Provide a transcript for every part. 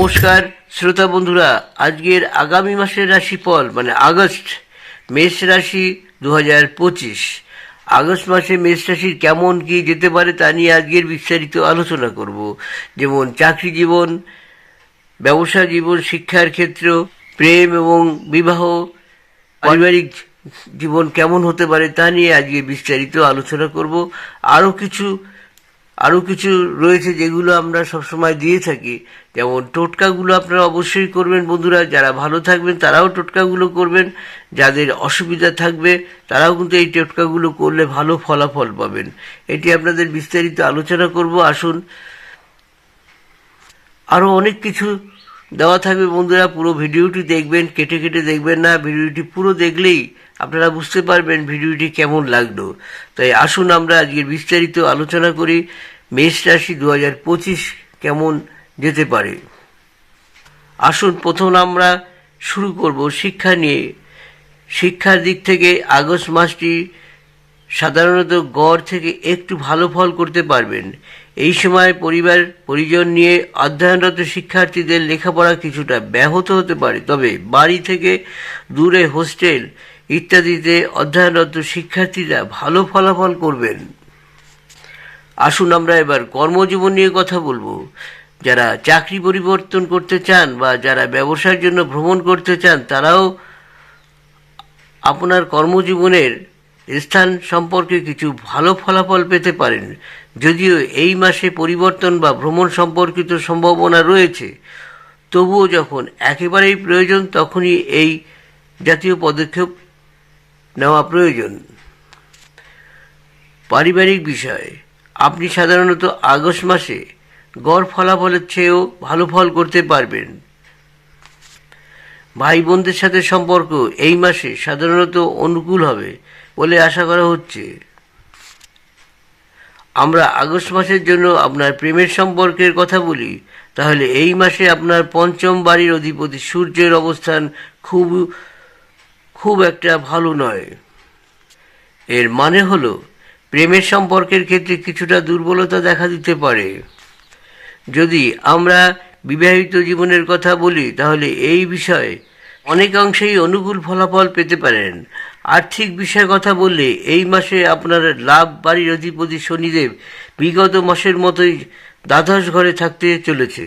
নমস্কার, শ্রোতা বন্ধুরা, আজকের আগামী মাসের রাশিফল মানে আগস্ট, মেষ রাশি দু হাজার পঁচিশ। আগস্ট মাসে মেষ রাশির কেমন কি যেতে পারে তা নিয়ে আজকের বিস্তারিত আলোচনা করব। যেমন চাকরি জীবন, ব্যবসা জীবন, শিক্ষার ক্ষেত্র, প্রেম এবং বিবাহ, পারিবারিক জীবন কেমন হতে পারে তা নিয়ে আজকে বিস্তারিত আলোচনা করব। আরও কিছু আরও কিছু রয়েছে যেগুলো আমরা সবসময় দিয়ে থাকি। যেমন টোটকাগুলো আপনারা অবশ্যই করবেন বন্ধুরা। যারা ভালো থাকবেন তারাও টোটকাগুলো করবেন। যাদের অসুবিধা থাকবে তারাও কিন্তু এই টোটকাগুলো করলে ভালো ফলাফল পাবেন। এটি আপনাদের বিস্তারিত আলোচনা করব। আসুন। আরও অনেক কিছু দেওয়া থাকবে বন্ধুরা। পুরো ভিডিওটি দেখবেন, কেটে কেটে দেখবেন না। ভিডিওটি পুরো দেখলেই আপনারা বুঝতে পারবেন ভিডিওটি কেমন লাগল। তাই আসুন আমরা আজকের বিস্তারিত আলোচনা করি। মেষ রাশি দু হাজার পঁচিশ কেমন যেতে পারে? আসুন প্রথম আমরা শুরু করব শিক্ষা নিয়ে। শিক্ষার দিক থেকে আগস্ট মাসটি সাধারণত গড় থেকে একটু ভালো ফল করতে পারবেন। এই সময় পরিবার, পরিজন নিয়ে অধ্যয়নরত শিক্ষার্থীদের লেখাপড়া কিছুটা ব্যাহত হতে পারে। তবে বাড়ি থেকে দূরে হোস্টেল ইত্যাদিতে অধ্যয়নরত শিক্ষার্থীরা ভালো ফলাফল করবেন। আসুন আমরা এবার কর্মজীবন নিয়ে কথা বলব। যারা চাকরি পরিবর্তন করতে চান বা যারা ব্যবসার জন্য ভ্রমণ করতে চান, তারাও আপনার কর্মজীবনের স্থান সম্পর্কে কিছু ভালো ফলাফল পেতে পারেন। যদিও এই মাসে পরিবর্তন বা ভ্রমণ সম্পর্কিত সম্ভাবনা রয়েছে, তবুও যখন একেবারেই প্রয়োজন, তখনই এই জাতীয় পদক্ষেপ নেওয়া প্রয়োজন। পারিবারিক বিষয়, আপনি সাধারণত আগস্ট মাসে গড় ফলাফলের চেয়েও ভালো ফল করতে পারবেন। ভাই বোনদের সাথে সম্পর্ক এই মাসে সাধারণত অনুকূল হবে বলে আশা করা হচ্ছে। আমরা আগস্ট মাসের জন্য আপনার প্রেমের সম্পর্কের কথা বলি, তাহলে এই মাসে আপনার পঞ্চম বাড়ির অধিপতি সূর্যের অবস্থান খুব খুব একটা ভালো নয়। এর মানে হলো, প্রেমের সম্পর্কের ক্ষেত্রে কিছুটা দুর্বলতা দেখা দিতে পারে। যদি আমরা বিবাহিত জীবনের কথা বলি, তাহলে এই বিষয়ে অনেকাংশেই অনুকূল ফলাফল পেতে পারেন। আর্থিক বিষয়ে কথা বললে, এই মাসে আপনার লাভ বাড়ির অধিপতি শনিদেব বিগত মাসের মতোই দ্বাদশ ঘরে থাকতে চলেছে।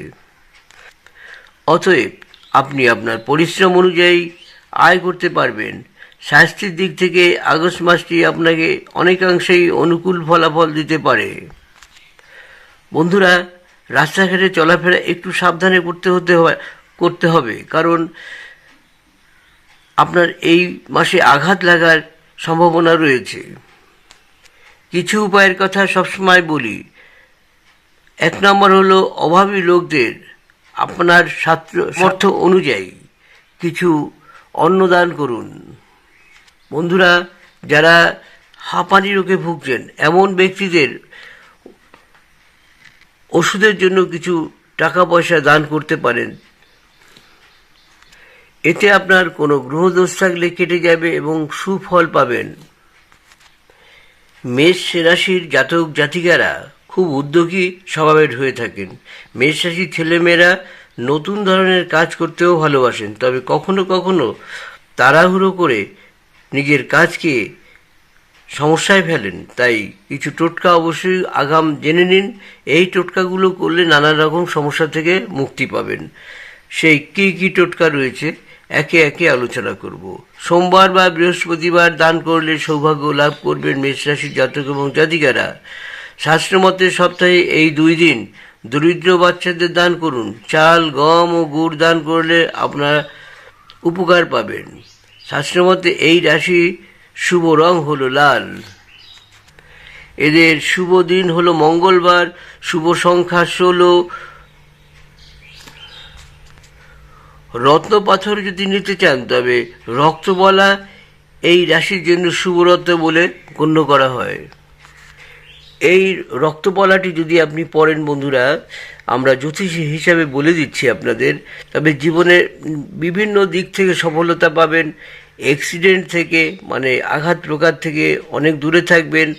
অতএব আপনি আপনার পরিশ্রম অনুযায়ী আয় করতে পারবেন। স্বাস্থ্যের দিক থেকে আগস্ট মাসটি আপনাকে অনেকাংশেই অনুকূল ফলাফল দিতে পারে। বন্ধুরা রাস্তাঘাটে চলাফেরা একটু সাবধানে করতে হতে হয় করতে হবে। কারণ আপনার এই মাসে আঘাত লাগার সম্ভাবনা রয়েছে। কিছু উপায়ের কথা সবসময় বলি। এক নম্বর হলো অভাবী লোকদের আপনার ছাত্র সামর্থ অনুযায়ী কিছু অন্নদান করুন। বন্ধুরা, যারা হাঁপানি রোগে ভুগছেন, এমন ব্যক্তিদের ওষুধের জন্য কিছু টাকা পয়সা দান করতে পারেন। এতে আপনার কোনো গ্রহদোষ থাকলে কেটে যাবে এবং সুফল পাবেন। মেষ রাশির জাতক জাতিকারা খুব উদ্যোগী স্বভাবের হয়ে থাকেন। মেষ রাশির ছেলেমেয়েরা নতুন ধরনের কাজ করতেও ভালোবাসেন, তবে কখনো কখনো তাড়াহুড়ো করে নিজের কাজকে সমস্যায় ফেলেন। তাই কিছু টোটকা অবশ্যই আগাম জেনে নিন, এই টোটকাগুলো করলে নানা রকম সমস্যা থেকে মুক্তি পাবেন। সেই কী কী টোটকা রয়েছে, একে একে আলোচনা করব। সোমবার বা বৃহস্পতিবার দান করলে সৌভাগ্য লাভ করবেন মেষরাশির জাতক এবং জাতিকারা। শাস্ত্রমতে সপ্তাহে এই দুই দিন দরিদ্র বাচ্চাদের দান করুন। চাল, গম ও গুড় দান করলে আপনারা উপকার পাবেন। শাস্ত্রমতে এই রাশি শুভ রং হলো লাল। এদের শুভ দিন হলো মঙ্গলবার। শুভ সংখ্যা ষোলো। রত্ন পাথর যদি নিতে চান, তবে রক্তবলা এই রাশির জন্য শুভরত্ন বলে গণ্য করা হয়। এই রক্তবলাটি যদি আপনি পড়েন বন্ধুরা, আমরা জ্যোতিষী হিসাবে বলে দিচ্ছি আপনাদের, তবে জীবনের বিভিন্ন দিক থেকে সফলতা পাবেন অ্যাক্সিডেন্ট থেকে মানে আঘাত প্রকার থেকে অনেক দূরে থাকবেন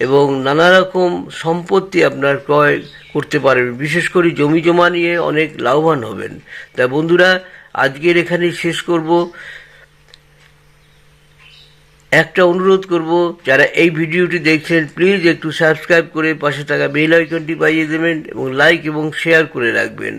এবং নানা রকম সম্পত্তি আপনার ক্রয় করতে পারবেন। বিশেষ করে জমি জমা নিয়ে অনেক লাভবান হবেন। তা বন্ধুরা, আজকের এখানে শেষ করব। একটা অনুরোধ করব, যারা এই ভিডিওটি দেখছেন প্লিজ একটু সাবস্ক্রাইব করে পাশে থাকা বেল আইকনটি পাইয়ে দেবেন এবং লাইক এবং শেয়ার করে রাখবেন।